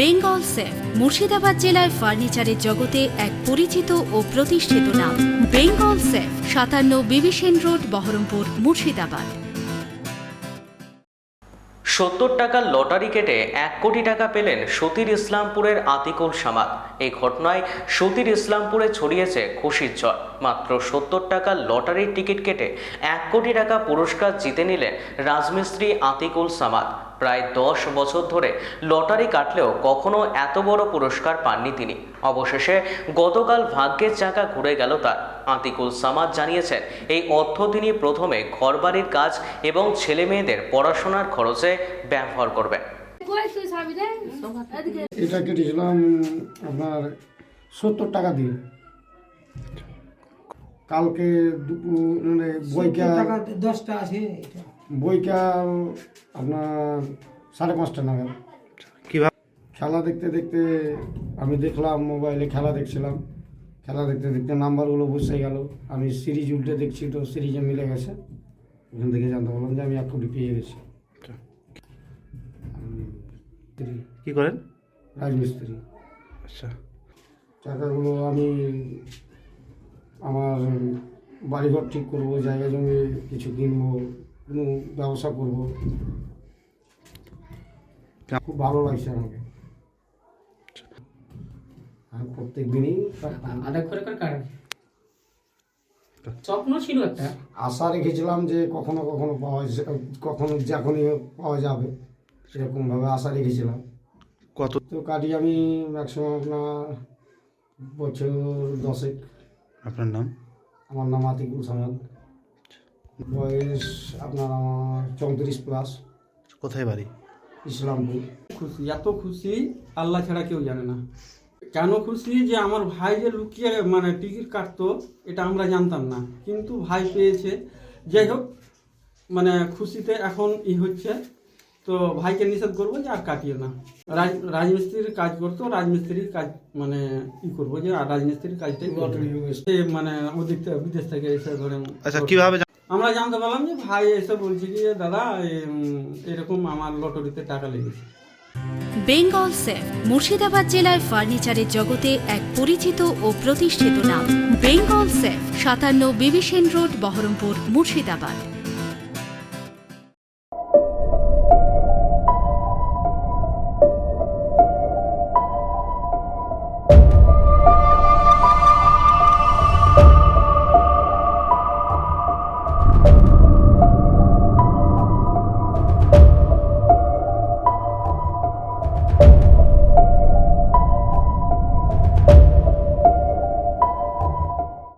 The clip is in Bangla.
বেঙ্গল সেফ, মুর্শিদাবাদ জেলার ফার্নিচারের জগতে এক পরিচিত ও প্রতিষ্ঠিত নাম। বেঙ্গল সেফ, সাতান্ন বিবিসেন রোড, বহরমপুর, মুর্শিদাবাদ। সত্তর টাকার লটারি কেটে এক কোটি টাকা পেলেন সতীর ইসলামপুরের আতিকুল সামাদ। এই ঘটনায় সতীর ইসলামপুরে ছড়িয়েছে খুশির ঝড় মাত্র সত্তর টাকার লটারির টিকিট কেটে এক কোটি টাকা পুরস্কার জিতে নিলেন রাজমিস্ত্রি আতিকুল সামাদ। প্রায় দশ বছর ধরে লটারি কাটলেও কখনো এত বড় পুরস্কার পাননি তিনি। অবশেষে গতকাল ভাগ্যের চাকা ঘুরে গেল তার। আতিকুল সামাদ জানিয়েছেন এই অর্থ তিনি প্রথমে ঘরবাড়ির কাজ এবং ছেলে মেয়েদের পড়াশোনার খরচে ব্যবহার করবেন। এটা কেটেছিলাম আপনার সত্তর টাকা দিয়ে। কালকে দুপুর মানে বইকা টাকাতে দশটা আছে এটা। বইকা আপনার সাড়ে পাঁচটা নাগাদ। কীভাবে? খেলা দেখতে দেখতে আমি দেখলাম মোবাইলে খেলা দেখছিলাম। খেলা দেখতে দেখতে নাম্বারগুলো বসে গেল। আমি সিরিজ উল্টে দেখছি তো সিরিজে মিলে গেছে। ওখান থেকে জানতে পারলাম যে আমি এক কোটি পেয়ে গেছি। স্ত্রী, কি করেন? রাজমিস্ত্রি। আচ্ছা। টাকাগুলো আমি আমার বাড়িঘর ঠিক করব জায়গা জমি কিছু কিনবো। কোনো ব্যবসা করব। খুব ভালো লাগছে আমাকে। আর প্রত্যেক দিনই কাটতাম। করে করে? কাটে স্বপ্ন ছিল একটা। আশা রেখেছিলাম যে কখনো কখনো পাওয়া কখনো যখনই পাওয়া যাবে সেরকমভাবে আশা রেখেছিলাম। কত? তো কাটি আমি ম্যাক্সিমাম আপনার বছর দশেক। আপনার নাম? আমার নাম আতিকুল সামাদ। বয়স আপনার আমার চৌত্রিশ প্লাস কোথায় বাড়ি? ইসলামপুর। খুশি এত খুশি আল্লাহ ছাড়া কেউ জানে না। কেন খুশি? যে আমার ভাই যে লুকিয়ে মানে টিকিট কাটতো এটা আমরা জানতাম না। কিন্তু ভাই পেয়েছে। যাই হোক মানে খুশিতে এখন ই হচ্ছে। তো ভাইকে নিষেধ করব যে আর কাটিয়ে না। রাজ রাজমিস্ত্রির কাজ করতো রাজমিস্ত্রির কাজ মানে ই করব যে আর রাজমিস্ত্রির কাজটাই মানে ওদিক থেকে বিদেশ থেকে এসে ধরেন আচ্ছা কীভাবে আমরা জানতে পারলাম যে ভাই এসে বলছে কি দাদা এরকম আমার লটারিতে টাকা লেগেছে। বেঙ্গল সেফ, মুর্শিদাবাদ জেলায় ফার্নিচারের জগতে এক পরিচিত ও প্রতিষ্ঠিত নাম। বেঙ্গল সেফ, সাতান্ন বিবিসেন রোড, বহরমপুর, মুর্শিদাবাদ।